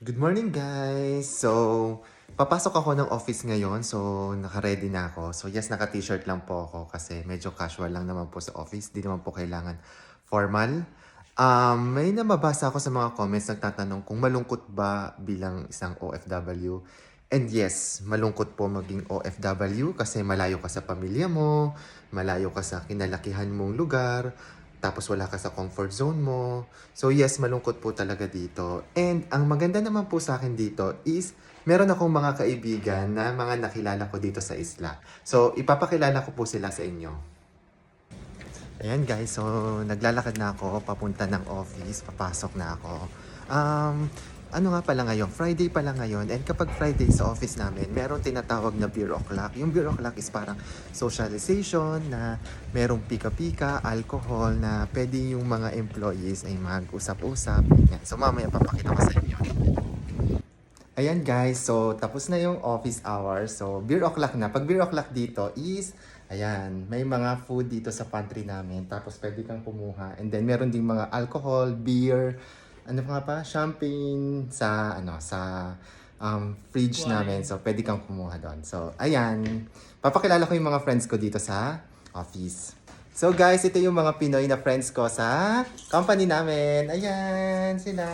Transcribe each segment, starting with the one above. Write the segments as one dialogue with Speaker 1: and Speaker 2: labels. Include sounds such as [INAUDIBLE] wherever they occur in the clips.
Speaker 1: Good morning guys! So, papasok ako ng office ngayon. So, naka-ready na ako. So, yes, naka-t-shirt lang po ako kasi medyo casual lang naman po sa office. Di naman po kailangan formal. Um, may namabasa ako sa mga comments nagtatanong kung malungkot ba bilang isang OFW. And yes, malungkot po maging OFW kasi malayo ka sa pamilya mo, malayo ka sa kinalakihan mong lugar, tapos wala ka sa comfort zone mo. So yes, malungkot po talaga dito. And ang maganda naman po sa akin dito is meron akong mga kaibigan na mga nakilala ko dito sa isla. So ipapakilala ko po sila sa inyo. Ayan guys, so naglalakad na ako papunta ng office, papasok na ako. Um, ano nga pala ngayon, Friday pala ngayon, and kapag Friday sa office namin, meron tinatawag na beer o'clock. Yung beer o'clock is parang socialization na merong pika-pika, alcohol na pwede yung mga employees ay mag-usap-usap. So mamaya papakita ko sa inyo. Ayan guys, so tapos na yung office hours. So beer o'clock na. Pag beer o'clock dito is, ayan, may mga food dito sa pantry namin. Tapos pwede kang kumuha. And then meron ding mga alcohol, beer, ano pa nga pa, champagne sa, ano, sa um, fridge namin. So pwede kang kumuha doon. So ayan, papakilala ko yung mga friends ko dito sa office. So guys, ito yung mga Pinoy na friends ko sa company namin. Ayan, sila.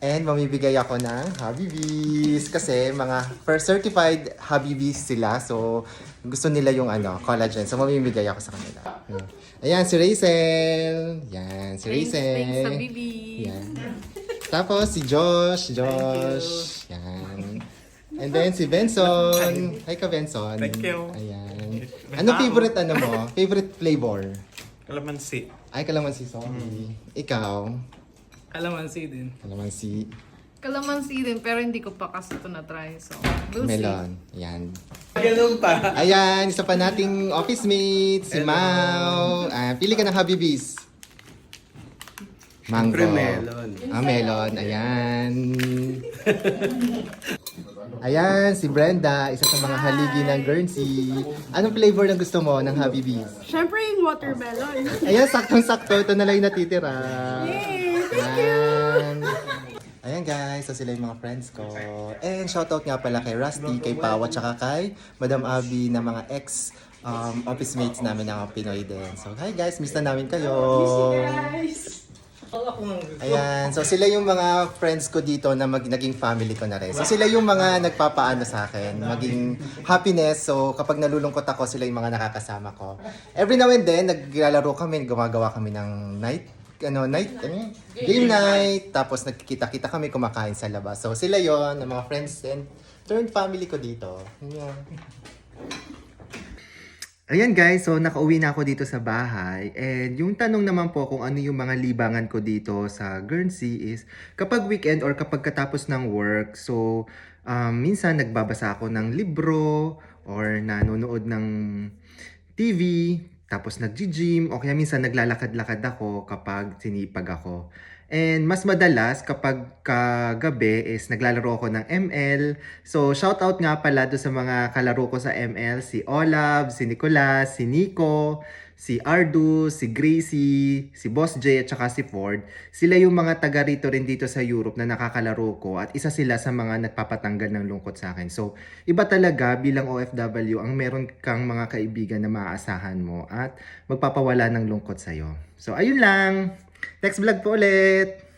Speaker 1: And mamibigay ako ng Habibis kasi mga first certified Habibis sila. So gusto nila yung ano, collagen. So mamimigay ako sa kanila. Hmm. Ayan, si Rachel. Yan, si
Speaker 2: Thanks,
Speaker 1: Rachel.
Speaker 2: thanks sa Bibi.
Speaker 1: Yan. Tapos si Josh, Josh. Yan. And then si Benson. Hi ka Benson.
Speaker 3: Thank you.
Speaker 1: Ayan. Ano favorite ano mo? Favorite flavor?
Speaker 3: Kalamansi.
Speaker 1: Ay, kalamansi sorry. Ikaw?
Speaker 4: Kalamansi din.
Speaker 1: Kalamansi.
Speaker 2: Kalamansi din, pero hindi ko pa kasi ito na-try. So, we'll see.
Speaker 1: Melon. Ayan.
Speaker 3: Ganun pa.
Speaker 1: Ayan, isa pa nating office mate, si Mau. Ah, pili ka ng Habibis. Mango.
Speaker 3: Siyempre melon.
Speaker 1: Ah, melon. Ayan. Ayan, si Brenda, isa sa mga haligi ng Guernsey. Anong flavor na gusto mo ng Habibis?
Speaker 5: Siyempre yung watermelon.
Speaker 1: Ayan, saktong-sakto. Ito na lang yung natitira.
Speaker 5: Yay! Thank
Speaker 1: Ayan. [LAUGHS] Ayan guys, so sila yung mga friends ko. And shoutout nga pala kay Rusty, kay Pao, at saka kay Madam Abby na mga ex um, office mates namin ng Pinoy din. So hi guys, miss na namin kayo.
Speaker 5: Guys!
Speaker 1: Ayan, so sila yung mga friends ko dito na mag, naging family ko na rin. So sila yung mga nagpapaano sa akin, maging happiness. So kapag nalulungkot ako, sila yung mga nakakasama ko. Every now and then, naglalaro kami, gumagawa kami ng night, ano, night, ano, yun? game night. Tapos nagkikita-kita kami, kumakain sa labas. So sila yon ang mga friends and turned family ko dito. Yeah. Ayan guys, so nakauwi na ako dito sa bahay. And yung tanong naman po kung ano yung mga libangan ko dito sa Guernsey is kapag weekend or kapag katapos ng work, so um, minsan nagbabasa ako ng libro or nanonood ng TV, tapos nag-gym, o kaya minsan naglalakad-lakad ako kapag sinipag ako. And mas madalas kapag kagabi is naglalaro ako ng ML. So shoutout nga pala do sa mga kalaro ko sa ML, si Olav, si Nicolas, si Nico, si Ardu, si Gracie, si Boss J at saka si Ford. Sila yung mga taga rito rin dito sa Europe na nakakalaro ko at isa sila sa mga nagpapatanggal ng lungkot sa akin. So iba talaga bilang OFW ang meron kang mga kaibigan na maaasahan mo at magpapawala ng lungkot sa'yo. So ayun lang! Next vlog po ulit!